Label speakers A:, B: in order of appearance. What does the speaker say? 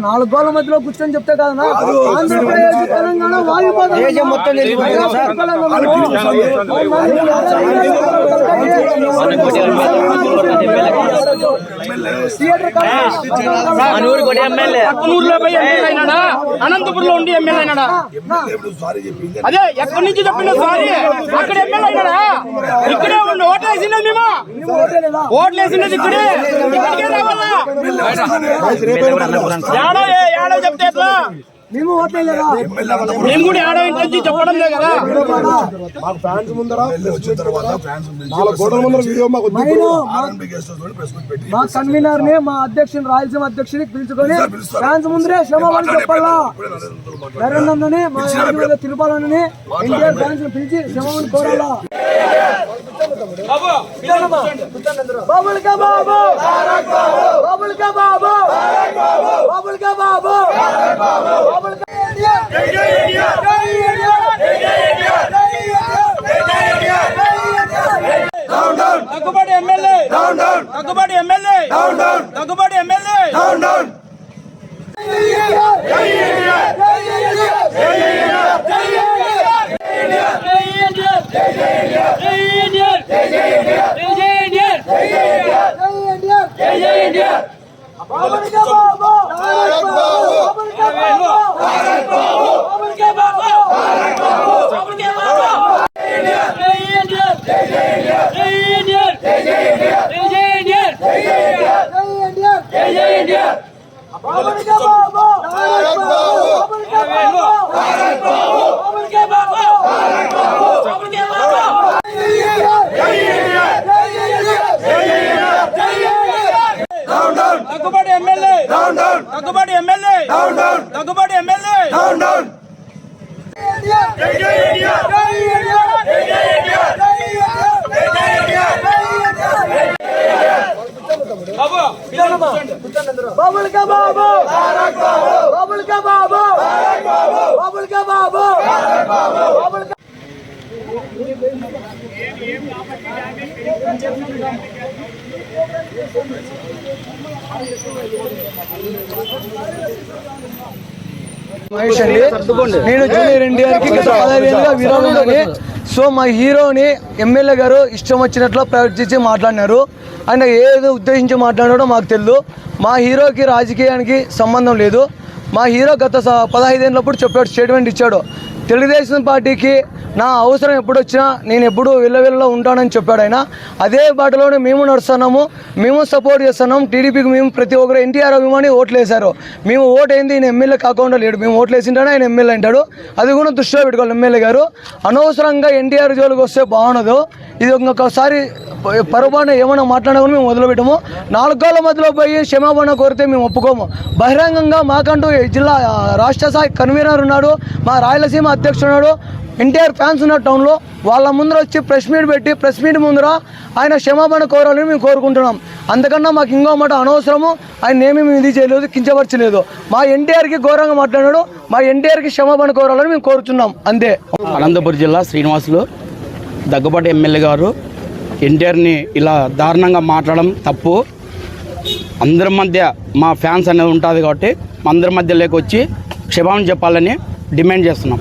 A: నాలుగు గోల మధ్యలో కూర్చొని చెప్తే కాదన్నా ఆంధ్రప్రదేశ్ తెలంగాణ వాయుపాతం మొత్తం
B: మనూరు కూడా ఎమ్మెల్యే
C: పక్కనూరులో పోయి ఎమ్మెల్యే అయినాడా అనంతపురంలో ఉండి ఎమ్మెల్యే అయినాడా అదే ఎక్కడి నుంచి చెప్పిన సారీ అక్కడ ఎమ్మెల్యే అయినాడా ఇక్కడే ఉండి ఓట్లు వేసినది మేము ఓట్లు వేసినది ఇక్కడే ఇక్కడికే రావాలా ఏడో ఏ- ఏడో చెప్తే ఎట్లా
A: మేము ఓట్లేదా
C: మేము కూడా ఇంటి చెప్పడం కదా.
D: మాకు ఫ్యాన్స్ ముందర గోడల ముందర వీడియో మాకు
A: మా కన్వీనర్ని మా అధ్యక్షుని రాయలసీమ అధ్యక్షుని పిలుచుకొని ఫ్రాన్స్ ముందరే క్షమాపణ చెప్పాలా? నరేంద్రని మా తిరుపాలని ఎన్టీఆర్ ఫ్రాన్స్ పిలిచి క్షమాపణ కోరాలా? బాబు బాబుల్ కా బాబు బాబుల్ కా బాబు బాబుల్ కా
C: Daggubati MLA Daggubati MLA. Daggubati MLA
A: Babul కా బాబు బాబుల్ కా బాబు బాబుల్ కా బాబు బాబుల్ కా బాబు బాబుల్ కా బాబు బాబుల్ కా బాబు
C: Daggubati MLA Daggubati MLA Daggubati MLA
A: Babul కా బాబు బాబుల్ కా బాబు బాబుల్ కా బాబు. బాబుల్ కా మహేష్ అండి. నేను జూనియర్ ఎన్టీఆర్కి గత పదహైదేళ్ళుగా విరాళంలోని సో మా హీరోని ఎమ్మెల్యే గారు ఇష్టం వచ్చినట్లు ప్రవర్తించి మాట్లాడినారు. ఆయన ఏదో ఉద్దేశించి మాట్లాడాడో మాకు తెలియదు మా హీరోకి రాజకీయానికి సంబంధం లేదు. మా హీరో గత పదహైదేళ్ళప్పుడు చెప్పాడు స్టేట్మెంట్ ఇచ్చాడు. తెలుగుదేశం పార్టీకి నా అవసరం ఎప్పుడు వచ్చినా నేను ఎప్పుడు విల్లవిల్లలో ఉంటానని చెప్పాడు ఆయన. అదే బాటలోనే మేము నడుస్తున్నాము మేము సపోర్ట్ చేస్తున్నాం టీడీపీకి మేము ప్రతి ఒక్కరు ఎన్టీఆర్ అభిమాని ఓట్లు వేశారు మేము ఓటు అయింది ఈయన ఎమ్మెల్యే కాకుండా లేడు. మేము ఓట్లు వేసింటానే ఆయన ఎమ్మెల్యే అంటాడు. అది కూడా దృష్టిలో పెట్టుకోవాలి ఎమ్మెల్యే గారు. అనవసరంగా ఎన్టీఆర్ జోలికి వస్తే బాగుండదు. ఇది ఇంకొకసారి పొరపాటున ఏమైనా మాట్లాడకుండా మేము వదిలిపెట్టము. నాలుగు కాళ్ళ మధ్యలో పోయి క్షమాపణ కోరితే మేము ఒప్పుకోము. బహిరంగంగా మాకంటూ జిల్లా రాష్ట్ర స్థాయి కన్వీనర్ ఉన్నాడు. మా రాయలసీమ అధ్యక్షుడు ఉన్నాడు. ఎన్టీఆర్ ఫ్యాన్స్ ఉన్న టౌన్లో వాళ్ళ ముందర వచ్చి ప్రెస్ మీట్ పెట్టి ప్రెస్ మీట్ ముందర ఆయన క్షమాపణ కోరాలని మేము కోరుకుంటున్నాం. అందుకన్నా మాకు ఇంకో మాట అనవసరము. ఆయన ఏమీ మేము ఇది చేయలేదు కించపరచలేదు. మా ఎన్టీఆర్కి ఘోరంగా మాట్లాడాడు మా ఎన్టీఆర్కి క్షమాపణ కోరాలని మేము కోరుతున్నాం అంతే.
E: అనంతపురం జిల్లా శ్రీనివాసులు దగ్గుబాటి ఎమ్మెల్యే గారు ఎన్టీఆర్ని ఇలా దారుణంగా మాట్లాడడం తప్పు. అందరి మధ్య మా ఫ్యాన్స్ అనేది ఉంటుంది కాబట్టి అందరి మధ్య లేకొచ్చి క్షమాపణ చెప్పాలని డిమాండ్ చేస్తున్నాం.